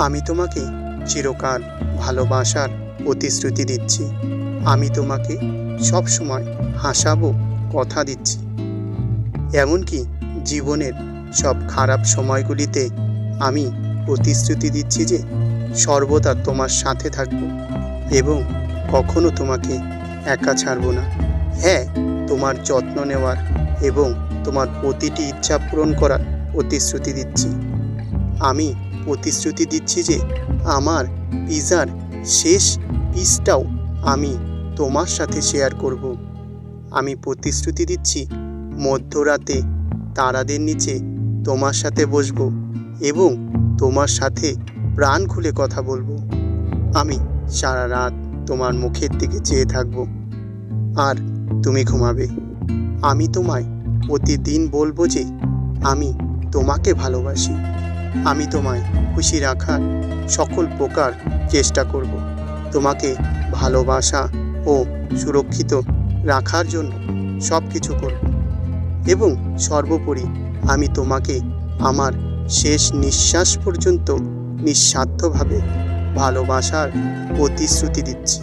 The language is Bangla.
আমি তোমাকে চিরকাল ভালোবাসার প্রতিশ্রুতি দিচ্ছি। আমি তোমাকে সব সময় হাসাবো, কথা দিচ্ছি। এমনকি জীবনের সব খারাপ সময়গুলিতে আমি প্রতিশ্রুতি দিচ্ছি যে সর্বদা তোমার সাথে থাকব এবং কখনো তোমাকে একা ছাড়ব না। হ্যাঁ তোমার যত্ন নেওয়ার এবং তোমার প্রতিটি ইচ্ছা পূরণ করার প্রতিশ্রুতি দিচ্ছি। আমি প্রতিশ্রুতি দিচ্ছি যে আমার পিজার শেষ পিসটাও আমি তোমার সাথে শেয়ার করব। আমি প্রতিশ্রুতি দিচ্ছি মধ্যরাতে তারাদের নিচে তোমার সাথে বসবো এবং তোমার সাথে প্রাণ খুলে কথা বলব। আমি সারা রাত তোমার মুখের দিকে চেয়ে থাকব। আর তুমি ঘুমাবে। আমি তোমায় প্রতিদিন বলব যে আমি তোমাকে ভালোবাসি। আমি তোমায় খুশি রাখার সকল প্রকার চেষ্টা করব। তোমাকে ভালোবাসা ও সুরক্ষিত রাখার জন্য সব কিছু করব। এবং সর্বোপরি আমি তোমাকে আমার শেষ নিঃশ্বাস পর্যন্ত নিঃস্বার্থভাবে ভালোবাসার প্রতিশ্রুতি দিচ্ছি।